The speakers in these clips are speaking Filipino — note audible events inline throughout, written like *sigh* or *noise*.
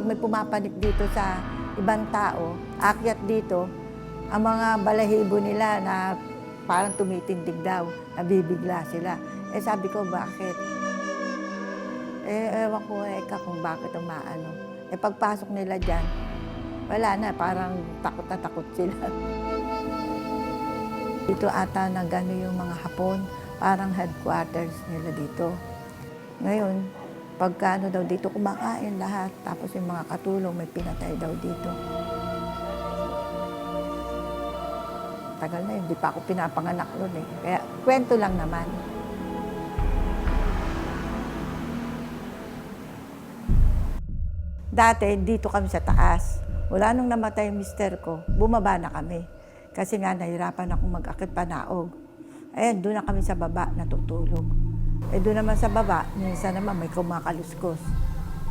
pag may pumapanik dito sa ibang tao, akyat dito, ang mga balahibo nila na parang tumitindig daw, nabibigla sila. Eh sabi ko, bakit? Eh, ewan ko eh, ka kung bakit umaano. Eh pagpasok nila dyan, wala na, parang takot na takot sila. *laughs* Dito ata na gano'n yung mga Hapon, parang headquarters nila dito. Ngayon, pagka ano daw dito kumakain lahat, tapos yung mga katulong may pinatay daw dito. Tagal na yun, hindi pa ako pinapanganak noon eh. Kaya kwento lang naman. Dati, dito kami sa taas. Wala nung namatay yung mister ko, bumaba na kami. Kasi nga, nahirapan akong mag-akit panaog. Ayan, doon na kami sa baba, natutulog. Eh, doon naman sa baba, minsan naman may kumakaluskos.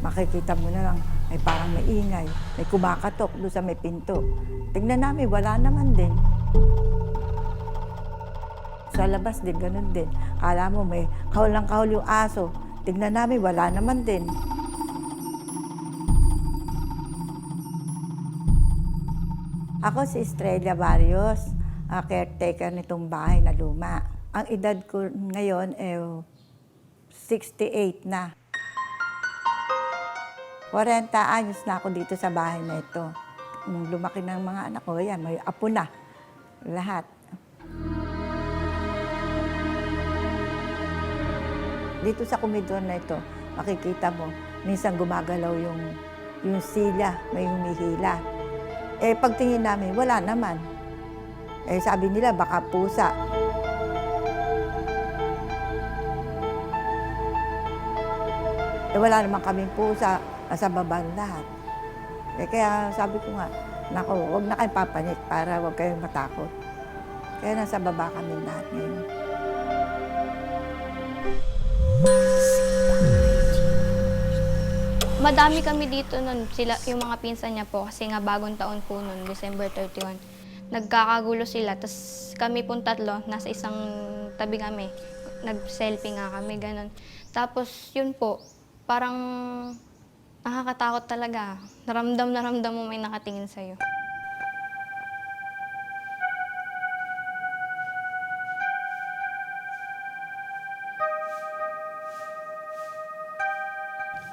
Makikita mo na lang, may parang may ingay. May kumakatok doon sa may pinto. Tignan namin, wala naman din. Sa labas din, ganun din. Kala mo may kahul lang kahul yung aso. Tignan namin, wala naman din. Ako si Estrella Barrios, ah, caretaker nitong bahay na luma. Ang edad ko ngayon eh 68 na. 40 anyos na ako dito sa bahay na ito. Nung lumaki ng mga anak ko, yan, may apo na. Lahat. Dito sa komedor na ito, makikita mo, minsan gumagalaw yung, yung silya, may humihila. Eh, pagtingin namin, wala naman. Eh, sabi nila, baka pusa. Eh, wala naman kaming pusa. Nasa baba lahat. Eh, kaya sabi ko nga, nako, huwag na kayong papanik para huwag kayong matakot. Kaya nasa baba kami lahat ngayon. Madami kami dito nun, sila, yung mga pinsan niya po, kasi nga bagong taon po nun, December 31. Nagkakagulo sila, tapos kami pong tatlo, nasa isang tabi kami. Nag-selfie nga kami, ganun. Tapos yun po, parang nakakatakot talaga. Naramdam na ramdam mo may nakatingin sa'yo.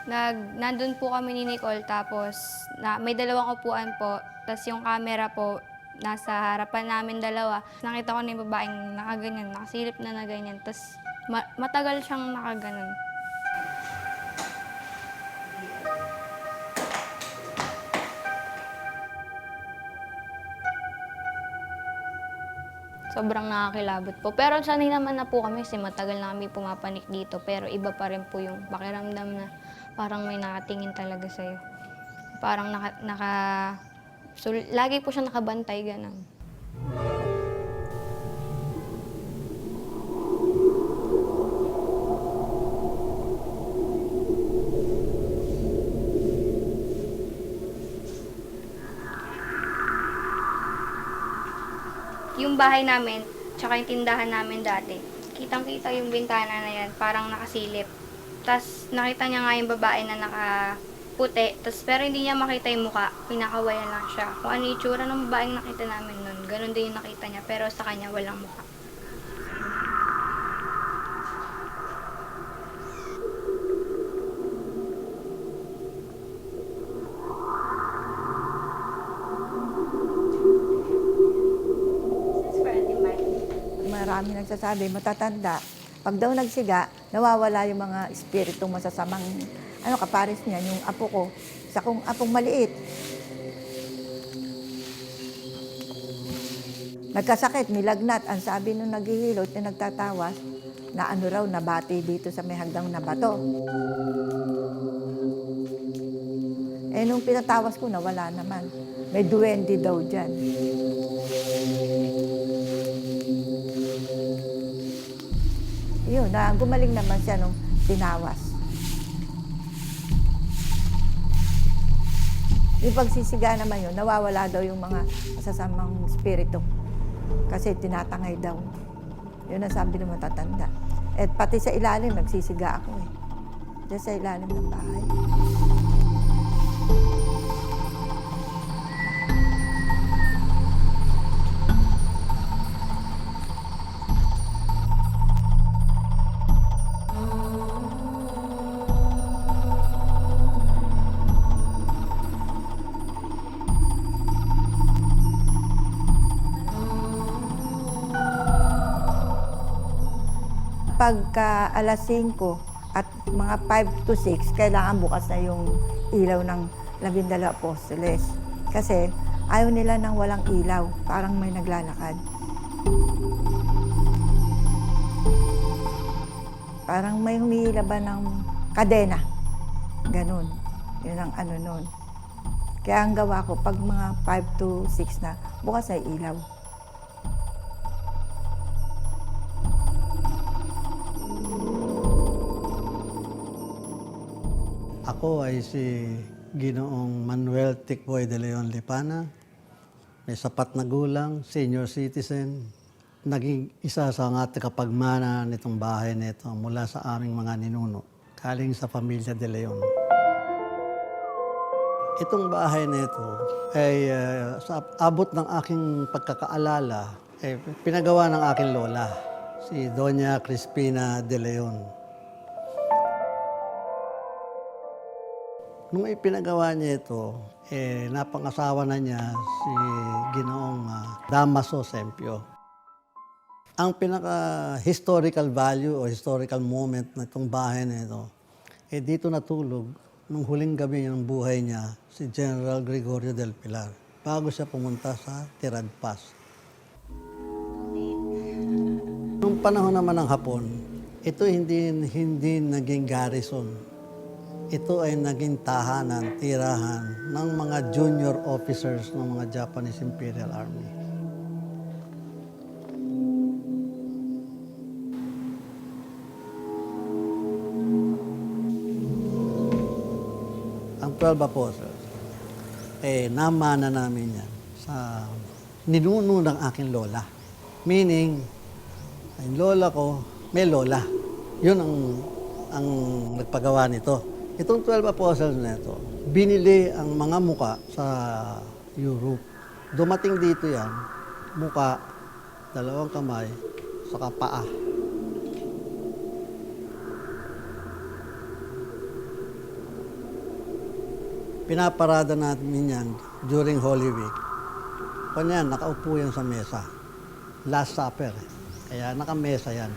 Nag, nandun po kami ni Nicole tapos na, may dalawang upuan po. Tapos yung camera po, nasa harapan namin dalawa. Nakita ko na yung babaeng nakaganyan, nakasilip na na ganyan. Tapos ma- matagal siyang nakaganon. Sobrang nakakilabot po. Pero sanay naman na po kami kasi matagal na kami pumapanik dito. Pero iba pa rin po yung pakiramdam na parang may nakatingin talaga sa'yo. Parang naka... naka so, lagi po siya nakabantay, ganun. Yung bahay namin, tsaka yung tindahan namin dati, kitang-kita yung bintana na yan, parang nakasilip. Tapos nakita niya nga yung babae na nakaputi, tas pero hindi niya makita yung muka, pinakawayan lang siya. Kung ano yung itsura ng babaeng nakita namin nun, ganun din yung nakita niya, pero sa kanya walang muka. Marami nagsasabi, matatanda. Pag daw nagsiga, nawawala yung mga espiritong masasamang, ano, kapares niya, yung apo ko, sa kong apong maliit. Nagkasakit, nilagnat. Ang sabi nung naghihilot, yung nagtatawas, na ano raw, nabati dito sa may hagdang na bato. Eh, nung pinatawas ko, nawala naman. May duwende daw dyan. Yun, na gumaling naman siya nung tinawas. Yung pagsisiga naman yun, nawawala daw yung mga masasamang spirito. Kasi tinatangay daw. Yun ang sabi ng matatanda. At pati sa ilalim, nagsisiga ako eh. Diyan sa ilalim ng bahay. Pagka alas 5 at mga 5 to 6, kailangan bukas na yung ilaw ng labindala apostoles. Kasi ayaw nila ng walang ilaw, parang may naglalakad. Parang may humihilaban ng kadena. Ganun. Yun ang ano nun. Kaya ang gawa ko, pag mga 5 to 6 na, bukas ay ilaw. Ako ay si Ginoong Manuel Tikboy de Leon Lipana. May sapat na gulang, senior citizen. Naging isa sa mga tagapagmana nitong bahay nito mula sa aming mga ninuno, kaling sa pamilya de Leon. Itong bahay nito ay uh, sa abot ng aking pagkakaalala, ay pinagawa ng aking lola, si Doña Crispina de Leon. Nung ipinagawa niya ito, eh, napangasawa na niya si Ginoong ah, Damaso Sempio. Ang pinaka-historical value o historical moment na itong bahay na ito, eh dito natulog nung huling gabi ng buhay niya si General Gregorio del Pilar bago siya pumunta sa Tirad Pass. Nung panahon naman ng Hapon, ito hindi, hindi naging garrison ito ay naging tahanan, tirahan ng mga junior officers ng mga Japanese Imperial Army. Ang 12 apostles, eh, namana namin yan sa ninuno ng aking lola. Meaning, ang lola ko, may lola. Yun ang, ang nagpagawa nito. Itong 12 apostles na ito, binili ang mga muka sa Europe. Dumating dito yan, muka, dalawang kamay, saka paa. Pinaparada natin yan during Holy Week. Kanyan, nakaupo yan sa mesa. Last Supper. Kaya nakamesa yan.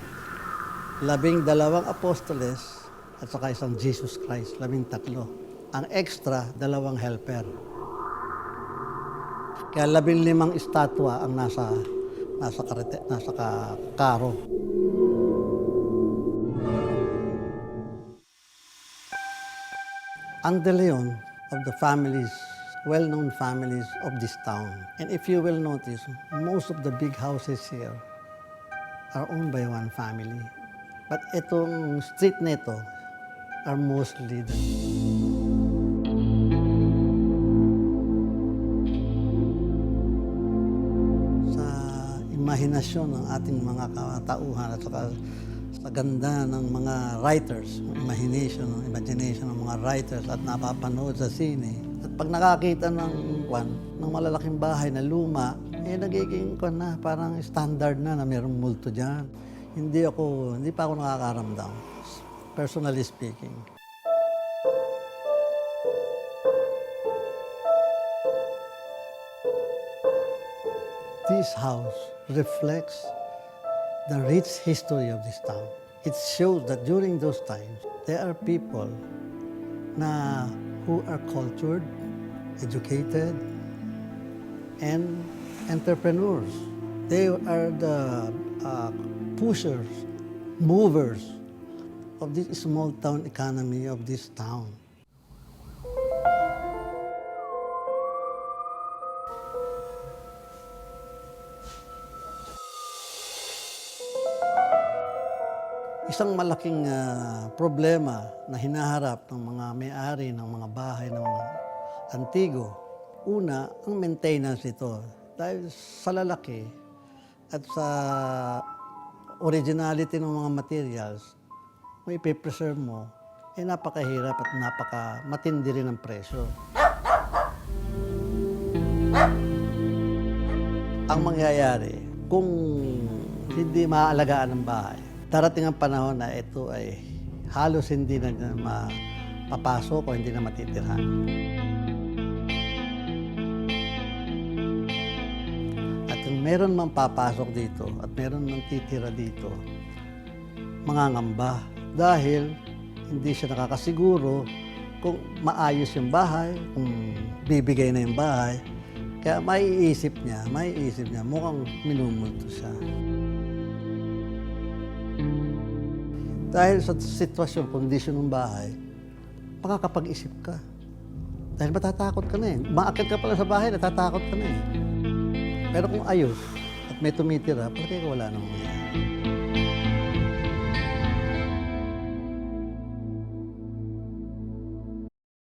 Labing dalawang apostoles at saka isang Jesus Christ, labing tatlo. Ang extra, dalawang helper. Kaya labing limang estatwa ang nasa nasa karete, nasa ka, karo. Ang De Leon of the families, well-known families of this town. And if you will notice, most of the big houses here are owned by one family. But itong street nito are mostly the sa imahinasyon ng ating mga katauhan at saka sa ganda ng mga writers, imagination, imagination ng mga writers at napapanood sa sine. At pag nakakita ng kwan, ng malalaking bahay na luma, eh nagiging kwan na, parang standard na na mayroong multo dyan. Hindi ako, hindi pa ako nakakaramdam, personally speaking. This house reflects the rich history of this town. It shows that during those times, there are people na who are cultured, educated, and entrepreneurs. They are the uh, pushers, movers of this small town economy of this town. Isang malaking ah, problema na hinaharap ng mga may-ari ng mga bahay ng mga antigo. Una, ang maintenance ito. Dahil sa lalaki at sa originality ng mga materials, kung ipipreserve mo, eh napakahirap at napaka matindi rin ang presyo. Ang mangyayari, kung hindi maaalagaan ng bahay, darating ang panahon na ito ay halos hindi na mapapasok o hindi na matitirhan. At kung meron man papasok dito at meron man titira dito, mangangamba dahil hindi siya nakakasiguro kung maayos yung bahay, kung bibigay na yung bahay. Kaya maiisip niya, maiisip niya, mukhang minumulto siya. Dahil sa sitwasyon, kondisyon ng bahay, makakapag-isip ka. Dahil matatakot ka na eh. Maakit ka pala sa bahay, natatakot ka na eh. Pero kung ayos at may tumitira, palagay ko wala namang mangyayari.